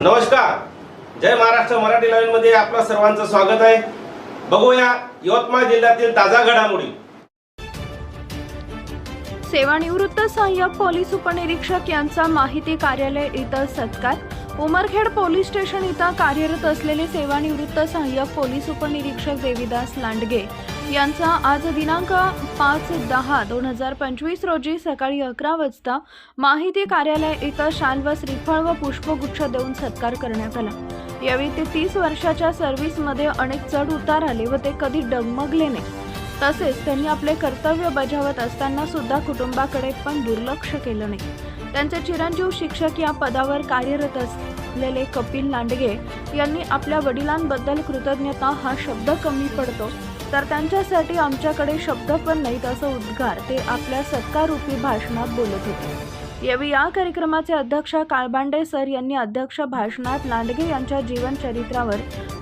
नमस्कार. जय महाराष्ट्र मराठी लाईन मध्ये आपलं सर्वांचं स्वागत आहे. बघूया यवतमाळ जिल्ह्यातील ताजा घडामोडी. सेवानिवृत्त सहाय्यक पोलीस उपनिरीक्षक यांचा माहिती कार्यालय इथं सत्कार. उमरखेड पोलीस स्टेशन इथं कार्यरत असलेले सेवानिवृत्त सहाय्यक पोलीस उपनिरीक्षक देवीदास लांडगे यांचा आज दिनांक पाच दहा दोन हजार पंचवीस रोजी सकाळी अकरा वाजता माहिती कार्यालय इथं शाल व श्रीफळ व पुष्पगुच्छ देऊन सत्कार करण्यात आला. यावेळी ते तीस वर्षाच्या सर्व्हिसमध्ये अनेक चढ उतार आले व ते कधी डगमगले नाही. तसेच त्यांनी आपले कर्तव्य बजावत असताना सुद्धा कुटुंबाकडे पण दुर्लक्ष केलं नाही. त्यांचे चिरंजीव शिक्षक या पदावर कार्यरत असलेले कपिल लांडगे यांनी आपल्या वडिलांबद्दल कृतज्ञता हा शब्द कमी पडतो. तर त्यांच्यासाठी आमच्याकडे शब्द पण नाहीत असं उद्गार ते आपल्या सत्कारूपी भाषणात बोलत होते. यावेळी या कार्यक्रमाचे अध्यक्ष काळबांडे सर यांनी अध्यक्ष भाषणात लांडगे यांच्या जीवनचरित्रावर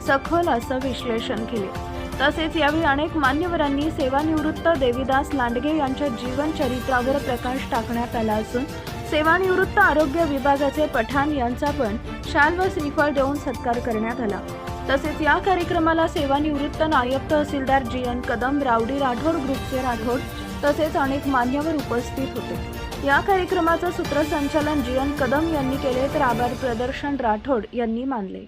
सखोल असं विश्लेषण केले. तसेच यावेळी अनेक मान्यवरांनी सेवानिवृत्त देवीदास लांडगे यांच्या जीवनचरित्रावर प्रकाश टाकण्यात आला असून सेवानिवृत्त आरोग्य विभागाचे पठाण यांचा पण शाल व श्रीफळ देऊन सत्कार करण्यात आला. तसेच या कार्यक्रमाला सेवानिवृत्त नायब तहसीलदार G N Kadam rowdy Rathod ग्रुपचे राठोड तसेच अनेक मान्यवर उपस्थित होते. या कार्यक्रमाचं सूत्रसंचालन जी एन कदम यांनी केले तर आभार प्रदर्शन राठोड यांनी मानले.